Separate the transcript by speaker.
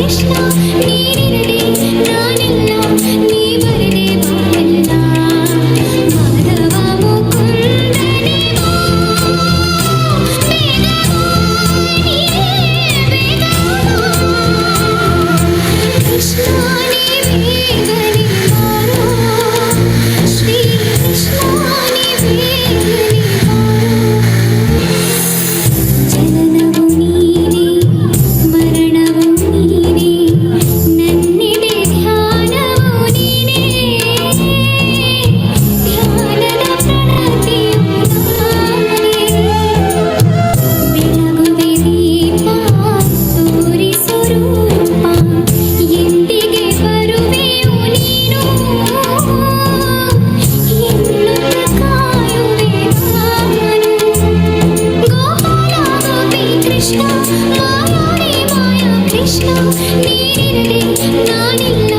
Speaker 1: कृष्ण நான் இல்லை.